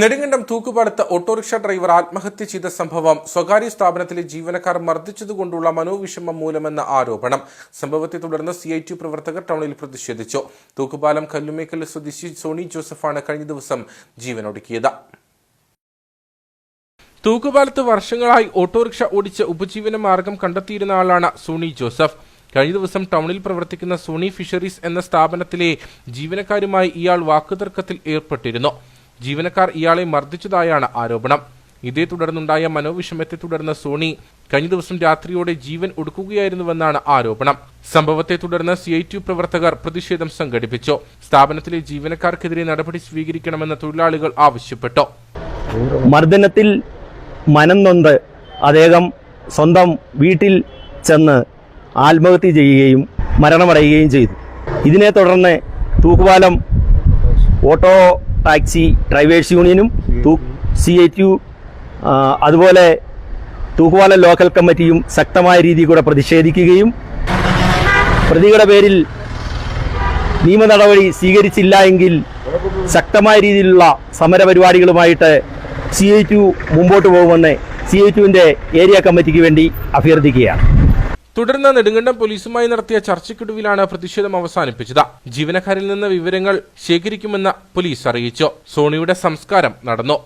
Nedumkandam തൂക്കുപാലത്ത് autorickshaw driver ആത്മഹത്യ ചെയ്ത സംഭവം സ്വകാര്യ സ്ഥാപനത്തിലെ ജീവനക്കാർ മർദ്ദിച്ചതുകൊണ്ടുള്ള മനോവിഷമം മൂലമെന്ന ആരോപണം. സംഭവത്തെ തുടർന്ന് സി ഐ ടി പ്രവർത്തകർ ടൗണിൽ പ്രതിഷേധിച്ചു. തൂക്കുപാലം കല്ലുമേക്കൽ സ്വദേശി സോണി ജോസഫാണ് കഴിഞ്ഞ ദിവസം ജീവനൊടുക്കിയത്. തൂക്കുപാലത്ത് വർഷങ്ങളായി ഓട്ടോറിക്ഷ ഓടിച്ച് ഉപജീവന മാർഗം കണ്ടെത്തിയിരുന്ന ആളാണ് സോണി ജോസഫ്. കഴിഞ്ഞ ദിവസം ടൗണിൽ പ്രവർത്തിക്കുന്ന സോണി ഫിഷറീസ് എന്ന സ്ഥാപനത്തിലെ ജീവനക്കാരുമായി ഇയാൾ വാക്കുതർക്കത്തിൽ ഏർപ്പെട്ടിരുന്നു. ജീവനക്കാർ ഇയാളെ മർദ്ദിച്ചതായാണ് ആരോപണം. ഇതേ തുടർന്നുണ്ടായ മനോവിഷമത്തെ തുടർന്ന് സോണി കഴിഞ്ഞ ദിവസം രാത്രിയോടെ ജീവൻ ഒടുക്കുകയായിരുന്നുവെന്നാണ് ആരോപണം. സംഭവത്തെ തുടർന്ന് സി ഐ ടി പ്രവർത്തകർ പ്രതിഷേധം സംഘടിപ്പിച്ചു. സ്ഥാപനത്തിലെ ജീവനക്കാർക്കെതിരെ നടപടി സ്വീകരിക്കണമെന്ന് തൊഴിലാളികൾ ആവശ്യപ്പെട്ടു. മർദ്ദനത്തിൽ മനം നൊന്ത് അദ്ദേഹം സ്വന്തം വീട്ടിൽ ചെന്ന് ആത്മഹത്യ ചെയ്യുകയും മരണമടയുകയും ചെയ്തു. ഇതിനെ തുടർന്ന് തൂക്കുപാലം ഓട്ടോ ടാക്സി ഡ്രൈവേഴ്സ് യൂണിയനും സി ഐ ടി അതുപോലെ തൂക്കുവാല ലോക്കൽ കമ്മിറ്റിയും ശക്തമായ രീതിയിൽ കൂടെ പ്രതിഷേധിക്കുകയും പ്രതികളുടെ പേരിൽ നിയമ നടപടി സ്വീകരിച്ചില്ല എങ്കിൽ ശക്തമായ രീതിയിലുള്ള സമരപരിപാടികളുമായിട്ട് സി ഐ ടു മുമ്പോട്ട് പോകുമെന്ന് സി ഐ ടുവിന്റെ ഏരിയ കമ്മിറ്റിക്ക് വേണ്ടി അഭ്യർത്ഥിക്കുകയാണ്. തുടർന്ന് നെടുങ്കണ്ടം പോലീസുമായി നടത്തിയ ചർച്ചയ്ക്കൊടുവിലാണ് പ്രതിഷേധം അവസാനിപ്പിച്ചത്. ജീവനക്കാരിൽ നിന്ന് വിവരങ്ങൾ ശേഖരിക്കുമെന്ന് പോലീസ് അറിയിച്ചു. സോണിയുടെ സംസ്കാരം നടന്നു.